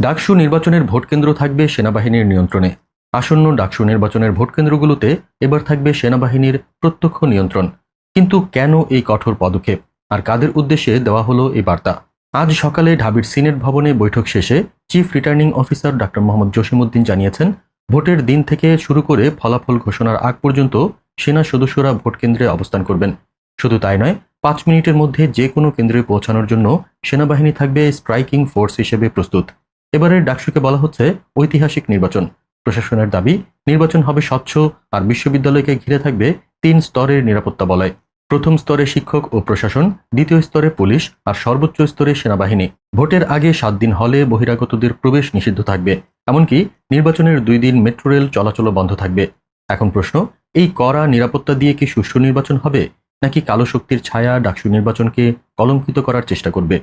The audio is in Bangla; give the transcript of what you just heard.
ডাকসু নির্বাচনের ভোট কেন্দ্র থাকবে সেনাবাহিনীর নিয়ন্ত্রণে। আসন্ন ডাকসু নির্বাচনের ভোট কেন্দ্রগুলোতে এবার থাকবে সেনাবাহিনীর প্রত্যক্ষ নিয়ন্ত্রণ। কিন্তু কেন এই কঠোর পদক্ষেপ? আর কাদের উদ্দেশ্যে দেওয়া হলো এই বার্তা? আজ সকালে ঢাবির সিনেট ভবনে বৈঠক শেষে chief returning officer doctor Mohammad Jasimuddin জানিয়েছেন, ভোটের দিন থেকে শুরু করে ফলাফল ঘোষণার আগ পর্যন্ত সেনা সদস্যরা ভোট কেন্দ্রে অবস্থান করবেন। শুধু তাই নয়, পাঁচ মিনিটের মধ্যে যে কোনো কেন্দ্রে পৌঁছানোর জন্য সেনাবাহিনী থাকবে স্ট্রাইকিং ফোর্স হিসেবে প্রস্তুত। এবারের ডাকসুকে বলা হচ্ছে ঐতিহাসিক নির্বাচন। প্রশাসনের দাবি, নির্বাচন হবে স্বচ্ছ আর বিশ্ববিদ্যালয়কে ঘিরে থাকবে তিন স্তরের নিরাপত্তা বলয়। প্রথম স্তরে শিক্ষক ও প্রশাসন, দ্বিতীয় স্তরে পুলিশ আর সর্বোচ্চ স্তরে সেনাবাহিনী। ভোটের আগে সাত দিন হলে বহিরাগতদের প্রবেশ নিষিদ্ধ থাকবে। এমনকি নির্বাচনের দুই দিন মেট্রো রেল চলাচলও বন্ধ থাকবে। এখন প্রশ্ন, এই কড়া নিরাপত্তা দিয়ে কি সুষ্ঠু নির্বাচন হবে? নাকি কালো শক্তির ছায়া ডাকসু নির্বাচনকে কলঙ্কিত করার চেষ্টা করবে?